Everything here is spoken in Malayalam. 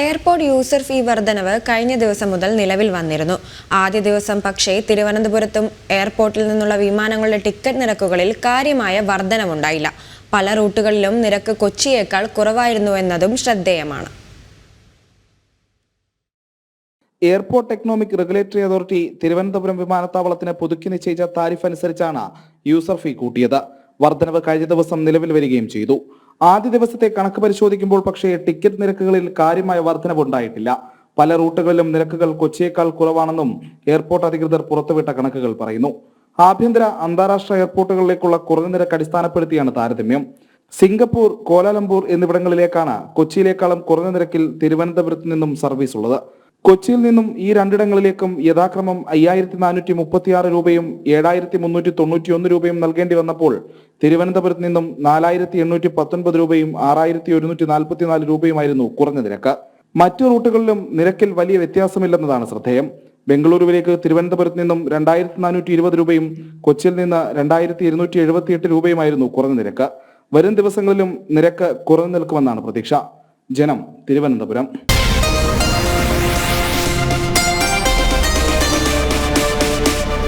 എയർപോർട്ട് യൂസർ ഫീ വർധനവ് കഴിഞ്ഞ ദിവസം മുതൽ നിലവിൽ വന്നിരുന്നു. ആദ്യ ദിവസം പക്ഷേ തിരുവനന്തപുരത്തും എയർപോർട്ടിൽ നിന്നുള്ള വിമാനങ്ങളുടെ ടിക്കറ്റ് നിരക്കുകളിൽ കാര്യമായ വർധനവുണ്ടായില്ല. പല റൂട്ടുകളിലും നിരക്ക് കൊച്ചിയേക്കാൾ കുറവായിരുന്നു എന്നതും ശ്രദ്ധേയമാണ്. Airport economic regulatory authority Thiruvananthapuram വിമാനത്താവളത്തിന് പുതുക്കി നിശ്ചയിച്ച താരിഫ് അനുസരിച്ചാണ് യൂസർ ഫീ കൂട്ടിയത്. വർധനവ് കഴിഞ്ഞ ദിവസം നിലവിൽ വരികയും ചെയ്തു. ആദ്യ ദിവസത്തെ കണക്ക് പരിശോധിക്കുമ്പോൾ പക്ഷേ ടിക്കറ്റ് നിരക്കുകളിൽ കാര്യമായ വർധനവുണ്ടായിട്ടില്ല. പല റൂട്ടുകളിലും നിരക്കുകൾ കൊച്ചിയേക്കാൾ കുറവാണെന്നും എയർപോർട്ട് അധികൃതർ പുറത്തുവിട്ട കണക്കുകൾ പറയുന്നു. ആഭ്യന്തര അന്താരാഷ്ട്ര എയർപോർട്ടുകളിലേക്കുള്ള കുറഞ്ഞ നിരക്ക് അടിസ്ഥാനപ്പെടുത്തിയാണ് താരതമ്യം. സിംഗപ്പൂർ കോലാലംപൂർ എന്നിവിടങ്ങളിലേക്കാണ് കൊച്ചിയിലേക്കാളും കുറഞ്ഞ നിരക്കിൽ തിരുവനന്തപുരത്ത് നിന്നും സർവീസ് ഉള്ളത് കൊച്ചിയിൽ നിന്നും ഈ രണ്ടിടങ്ങളിലേക്കും യഥാക്രമം അയ്യായിരത്തി നാനൂറ്റി മുപ്പത്തിയാറ് രൂപയും ഏഴായിരത്തി മുന്നൂറ്റി തൊണ്ണൂറ്റി ഒന്ന് രൂപയും നൽകേണ്ടി വന്നപ്പോൾ തിരുവനന്തപുരത്ത് നിന്നും നാലായിരത്തി എണ്ണൂറ്റി പത്തൊൻപത് രൂപയും ആറായിരത്തി ഒരുന്നൂറ്റി നാൽപ്പത്തിനാല് രൂപയുമായിരുന്നു കുറഞ്ഞ നിരക്ക്. മറ്റു റൂട്ടുകളിലും നിരക്കിൽ വലിയ വ്യത്യാസമില്ലെന്നതാണ് ശ്രദ്ധേയം. ബംഗളൂരുവിലേക്ക് തിരുവനന്തപുരത്ത് നിന്നും രണ്ടായിരത്തി നാനൂറ്റി ഇരുപത് രൂപയും കൊച്ചിയിൽ നിന്ന് രണ്ടായിരത്തി ഇരുന്നൂറ്റി എഴുപത്തിയെട്ട് രൂപയുമായിരുന്നു കുറഞ്ഞ നിരക്ക്. വരും ദിവസങ്ങളിലും നിരക്ക് കുറഞ്ഞു നിൽക്കുമെന്നാണ് പ്രതീക്ഷ. ജനം തിരുവനന്തപുരം.